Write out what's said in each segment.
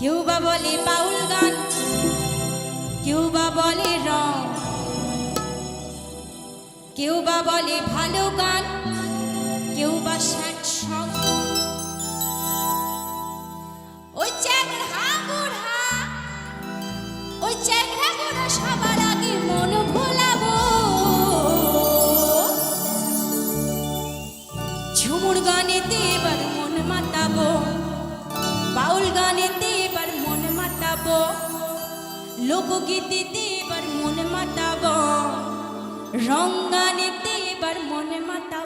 কেউ বা বলে বাউল গান, কেউ বা বলে রং, কেউ বা বলে ভালো গান, কেউ বা স্যাড সং। মন মন মাতাবো, বাউল গানেতে মাতাবো লোকগীতিতে এবার মন মাতাবো রং গানেতে এবার মন মাতাবো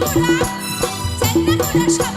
Thank you.